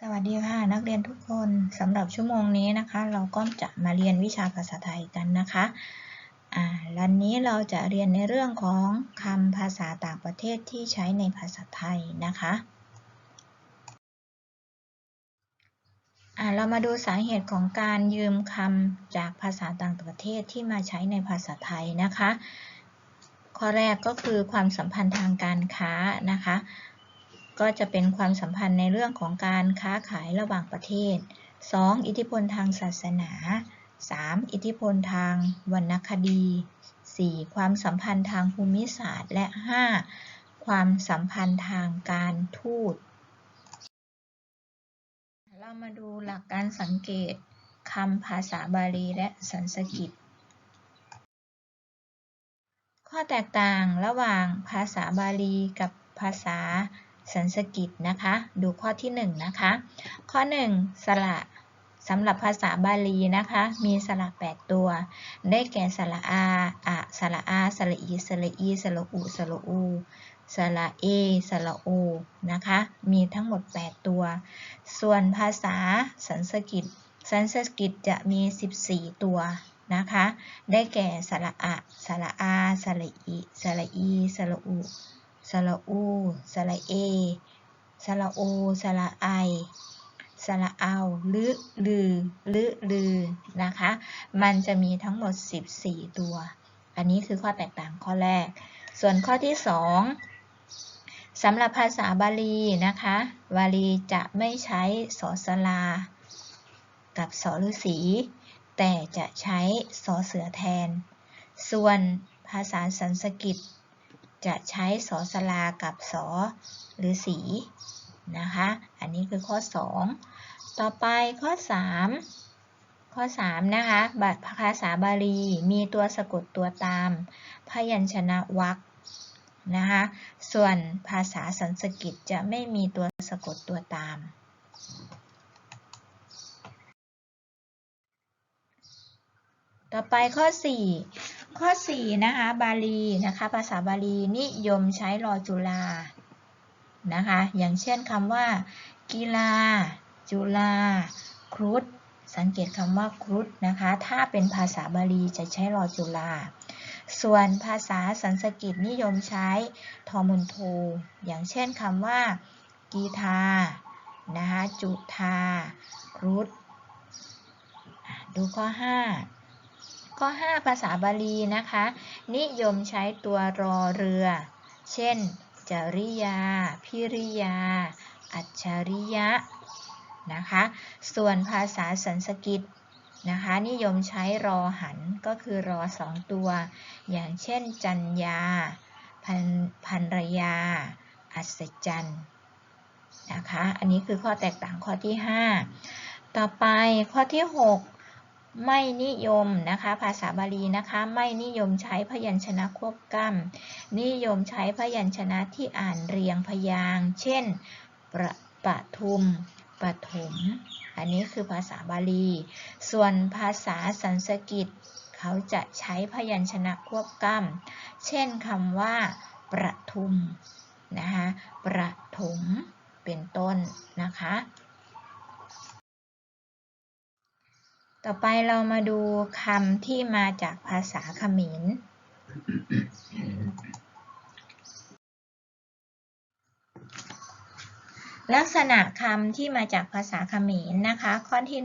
สวัสดีค่ะนักเรียนทุกคนสำหรับชั่วโมงนี้นะคะ เราก็จะมาเรียนวิชาภาษาไทยกันนะคะอ่าวันนี้เราจะเรียนในเรื่องของคำภาษาต่างประเทศที่ใช้ในภาษาไทยนะคะอ่าเรามาดูสาเหตุของการยืมคำจากภาษาต่างประเทศที่มาใช้ในภาษาไทยนะคะ ข้อแรกก็คือความสัมพันธ์ทางการค้านะคะ ก็จะเป็นความสัมพันธ์ในเรื่องของการค้าขายระหว่างประเทศ 2. อิทธิพลทางศาสนา 3. อิทธิพลทางวรรณคดี 4. ความสัมพันธ์ทางภูมิศาสตร์ และ 5. ความสัมพันธ์ทางการทูต เรามาดูหลักการสังเกตคำภาษาบาลีและสันสกฤตข้อแตกต่างระหว่างภาษาบาลีกับภาษา สันสกิตนะคะ ดูข้อที่1นนะคะ ข้อ 1 สระสำหรับภาษาบาลีนะคะ มีสระ 8 ตัว ได้แก่สระอาอะสระอา สระอี สระอี สระอุ สระอู สระเอ สระโอ นะคะ มีทั้งหมด 8 ตัว ส่วนภาษาสันสกิตสันสกิตจะมี 14 ตัวนะคะ ได้แก่สระอะสระอา สระอี สระอี สระอุ สระอู สระเอ สระโอ สระไอ สระเอาลือลือลือลือ นะคะ มันจะมีทั้งหมด 14 ตัว อันนี้คือข้อแตกต่างข้อแรก ส่วนข้อที่ 2สำหรับภาษาบาลีนะคะ บาลีจะไม่ใช้สอสลา กับสอฤษีแต่จะใช้สอเสือแทน ส่วนภาษาสันสกฤต จะใช้สอสลากับสอหรือสีนะคะ อันนี้คือข้อ 2 ต่อไปข้อ 3 ข้อ 3 นะคะ บัตรภาษาบาลีมีตัวสะกดตัวตาม พยัญชนะวรรคนะคะ ส่วนภาษาสันสกฤตจะไม่มีตัวสะกดตัวตามต่อไปข้อ 4 ข้อ 4 นะคะ บาลีนะคะ ภาษาบาลีนิยมใช้รอจุลานะคะ อย่างเช่นคำว่า กีฬา จุลา ครุฑสังเกตคำว่าครุฑนะคะ ถ้าเป็นภาษาบาลีจะใช้รอจุลา ส่วนภาษาสันสกฤตนิยมใช้ทอมุนโทอย่างเช่นคำว่า กีทานะคะ จุทาครุฑดูข้อ 5 ข้อ 5 ภาษาบาลีนะคะ นิยมใช้ตัวรอเรือ เช่น จริยา พิริยา อัจฉริยะนะคะ ส่วนภาษาสันสกฤตนะคะ นิยมใช้รอหันก็คือรอสองตัว อย่างเช่น จัญญาพันพันรยา อัศจรรย์นะคะ อันนี้คือข้อแตกต่างข้อที่ 5 ต่อไปข้อที่ 6 ไม่นิยมนะคะ ภาษาบาลีนะคะ ไม่นิยมใช้พยัญชนะควบกล้ำนิยมใช้พยัญชนะที่อ่านเรียงพยางเช่น ประปะทุมปฐมอันนี้คือภาษาบาลี ส่วนภาษาสันสกฤตเขาจะใช้พยัญชนะควบกล้ำเช่นคำว่า ประทุมนะคะประถมเป็นต้นนะคะ ต่อไปเรามาดูคำที่มาจากภาษาเขมร ลักษณะคำที่มาจากภาษาเขมรนะคะ ข้อที่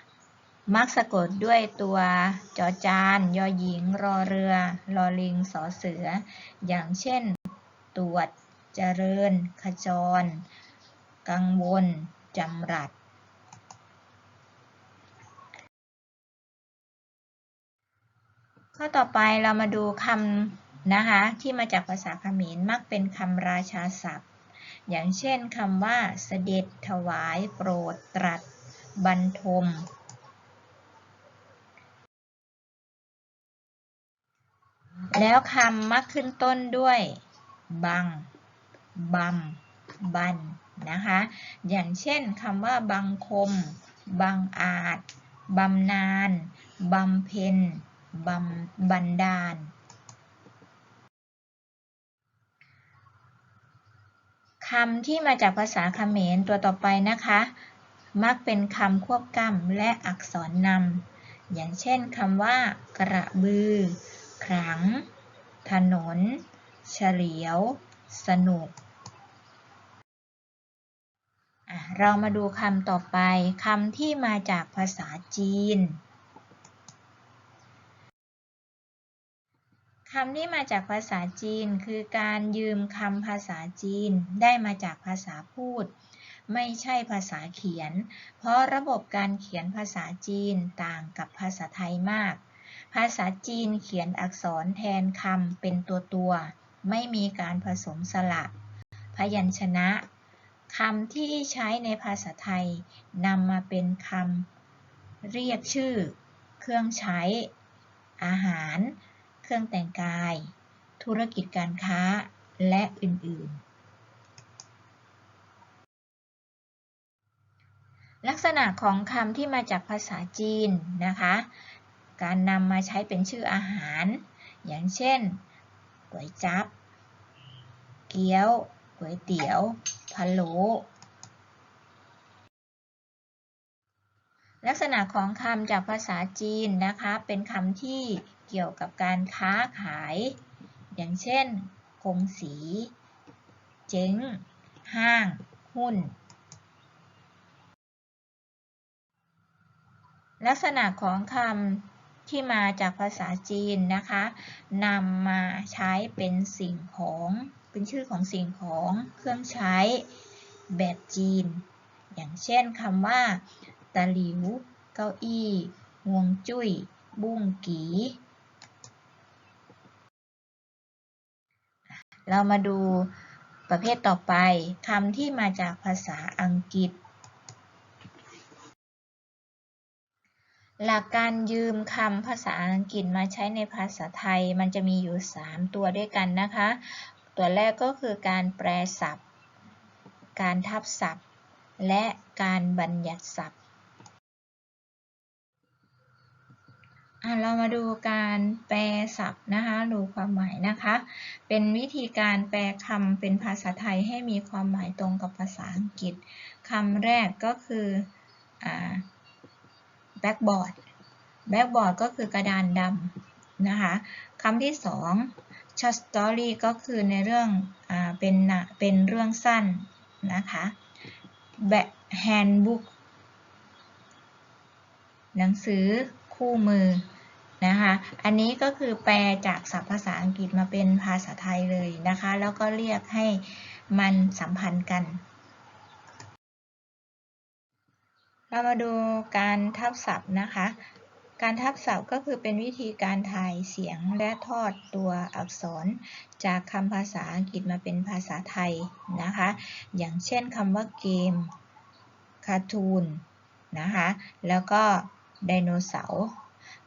1มักสะกดด้วยตัวจอจาน ยอหญิง รอเรือ รอลิง สอเสือ อย่างเช่น ตรวจ เจริญ ขจร กังวล จำรัด ข้อต่อไปเรามาดูคำนะคะที่มาจากภาษาเขมรมักเป็นคำราชาศัพท์ อย่างเช่นคำว่าเสด็จถวายโปรดตรัสบรรทมแล้วคำมักขึ้นต้นด้วย บังบำบัน นะคะ อย่างเช่นคำว่า บังคม บังอาจ บำนานบำเพ็ญ บำบันดาล คำที่มาจากภาษาเขมรตัวต่อไปนะคะ มักเป็นคำควบกล้ำและอักษรนำ อย่างเช่นคำว่า กระบือ ขลัง ถนน เฉลียว สนุกเรามาดูคำต่อไปคำที่มาจากภาษาจีน คำที่มาจากภาษาจีน คือการยืมคำภาษาจีน ได้มาจากภาษาพูด ไม่ใช่ภาษาเขียน เพราะระบบการเขียนภาษาจีนต่างกับภาษาไทยมาก ภาษาจีนเขียนอักษรแทนคำเป็นตัวตัวไม่มีการผสมสระพยัญชนะคำที่ใช้ในภาษาไทยนำมาเป็นคำเรียกชื่อ เครื่องใช้ อาหาร รื่องแต่งกาย ธุรกิจการค้า และอื่น ๆ ลักษณะของคำที่มาจากภาษาจีนนะคะ การนำมาใช้เป็นชื่ออาหาร อย่างเช่นก๋วยจับ เกี๊ยว ก๋วยเตี๋ยวพะโล้ ลักษณะของคำจากภาษาจีนนะคะ เป็นคำที่เกี่ยวกับการค้าขาย อย่างเช่นกงสี เจ๊ง ห้าง หุ้น ลักษณะของคำที่มาจากภาษาจีนนะคะนำมาใช้เป็นสิ่งของ เป็นชื่อของสิ่งของ เครื่องใช้ แบบจีน อย่างเช่นคำว่า ตะหลิว เก้าอี้ห่วงจุ้ย บุ้งกี เรามาดูประเภทต่อไปคำที่มาจากภาษาอังกฤษ หลักการยืมคำภาษาอังกฤษมาใช้ในภาษาไทยมันจะมีอยู่ 3 ตัวด้วยกันนะคะ ตัวแรกก็คือการแปลศัพท์ การทับศัพท์ และการบัญญัติศัพท์ เรามาดูการแปลศัพท์นะคะดูความหมายนะคะ เป็นวิธีการแปลคำเป็นภาษาไทยให้มีความหมายตรงกับภาษาอังกฤษคำแรกก็คือ backboard backboard ก็คือกระดานดำนะคะคำที่สองช็อตสตอรี่ก็คือในเรื่องอเป็นเป็นเรื่องสั้นนะคะแบบแฮนด์บุ๊กหนังสือ คู่มือนะคะ อันนี้ก็คือแปลจากศัพท์ภาษาอังกฤษมาเป็นภาษาไทยเลยนะคะ แล้วก็เรียกให้มันสัมพันธ์กัน เรามาดูการทับศัพท์นะคะ การทับศัพท์ก็คือเป็นวิธีการถ่ายเสียงและทอดตัวอักษร จากคำภาษาอังกฤษมาเป็นภาษาไทยนะคะ อย่างเช่นคำว่าเกมคาทูนนะคะ แล้วก็ ไดโนเสาร์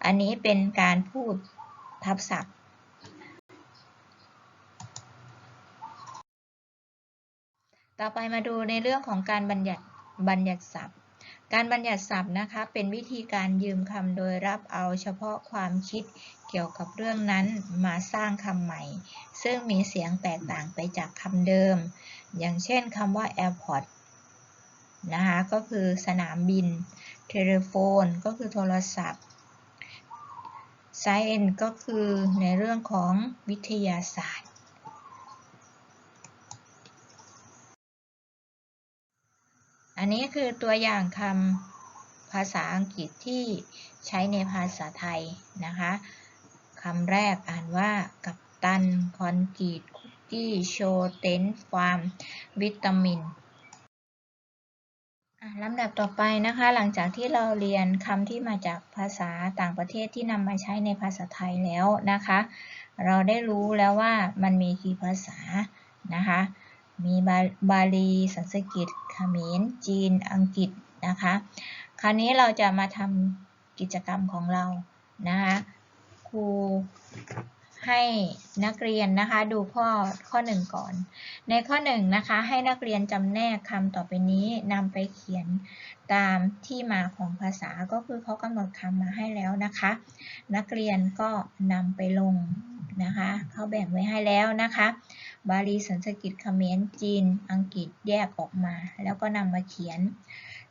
อันนี้เป็นการพูดทับศัพท์ ต่อไปมาดูในเรื่องของการบัญญัติบัญญัติศัพท์ การบัญญัติศัพท์นะคะเป็นวิธีการยืมคำโดยรับเอาเฉพาะความคิดเกี่ยวกับเรื่องนั้นมาสร้างคำใหม่ ซึ่งมีเสียงแตกต่างไปจากคำเดิม อย่างเช่นคำว่า airport นะคะก็คือสนามบิน telephone ก็คือโทรศัพท์ science ก็คือในเรื่องของวิทยาศาสตร์ อันนี้คือตัวอย่างคำภาษาอังกฤษที่ใช้ในภาษาไทยนะคะคำแรกอ่านว่ากัปตัน คอนกรีต คุกกี้ โชเตนฟาร์ม วิตามิน ลำดับต่อไปนะคะ หลังจากที่เราเรียนคำที่มาจากภาษาต่างประเทศที่นำมาใช้ในภาษาไทยแล้วนะคะ เราได้รู้แล้วว่ามันมีกี่ภาษานะคะ มีบาลี สันสกฤตเขมรจีน อังกฤษนะคะ คราวนี้เราจะมาทำกิจกรรมของเรานะคะ ครู ให้นักเรียนนะคะดูข้อข้อหนึ่งก่อน ในข้อหนึ่งนะคะให้นักเรียนจำแนกคำต่อไปนี้นำไปเขียนตามที่มาของภาษาก็คือเขากำหนดคำมาให้แล้วนะคะ นักเรียนก็นำไปลงนะคะเขาแบ่งไว้ให้แล้วนะคะ บาลีสันสกฤตเขมรจีน อังกฤษแยกออกมา แล้วก็นำมาเขียน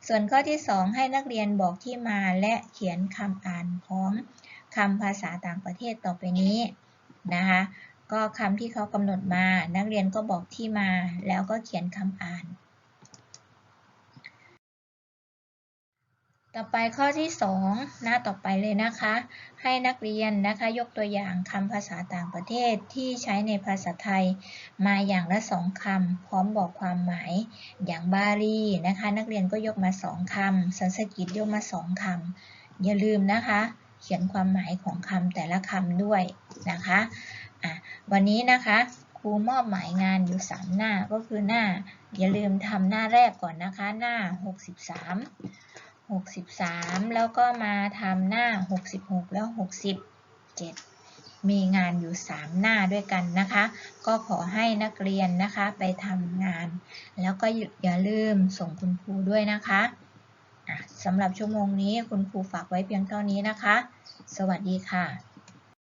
ส่วนข้อที่ 2 ให้นักเรียนบอกที่มาและเขียนคำอ่านพร้อมคำภาษาต่างประเทศต่อไปนี้ นะคะก็คำที่เขากำหนดมา นักเรียนก็บอกที่มาแล้วก็เขียนคำอ่าน ต่อไปข้อที่ 2 หน้าต่อไปเลยนะคะ ให้นักเรียนนะคะยกตัวอย่างคำภาษาต่างประเทศที่ใช้ในภาษาไทยมาอย่างละสองคำพร้อมบอกความหมายอย่างบาลีนะคะ นักเรียนก็ยกมาสองคำสันสกฤตยกมาสองคำอย่าลืมนะคะ เขียนความหมายของคำแต่ละคำด้วยนะคะะวันนี้นะคะครูมอบหมายงานอยู่ 3 หน้าก็คือหน้า อย่าลืมทำหน้าแรกก่อนนะคะ หน้า 63 63 แล้วก็มาทำหน้า 66 แล้ว 67 มีงานอยู่ 3 หน้าด้วยกันนะคะ ก็ขอให้นักเรียนนะคะไปทำงาน แล้วก็อย่าลืมส่งคุณครูด้วยนะคะ สำหรับชั่วโมงนี้คุณครูฝากไว้เพียงเท่านี้นะคะ สวัสดีค่ะ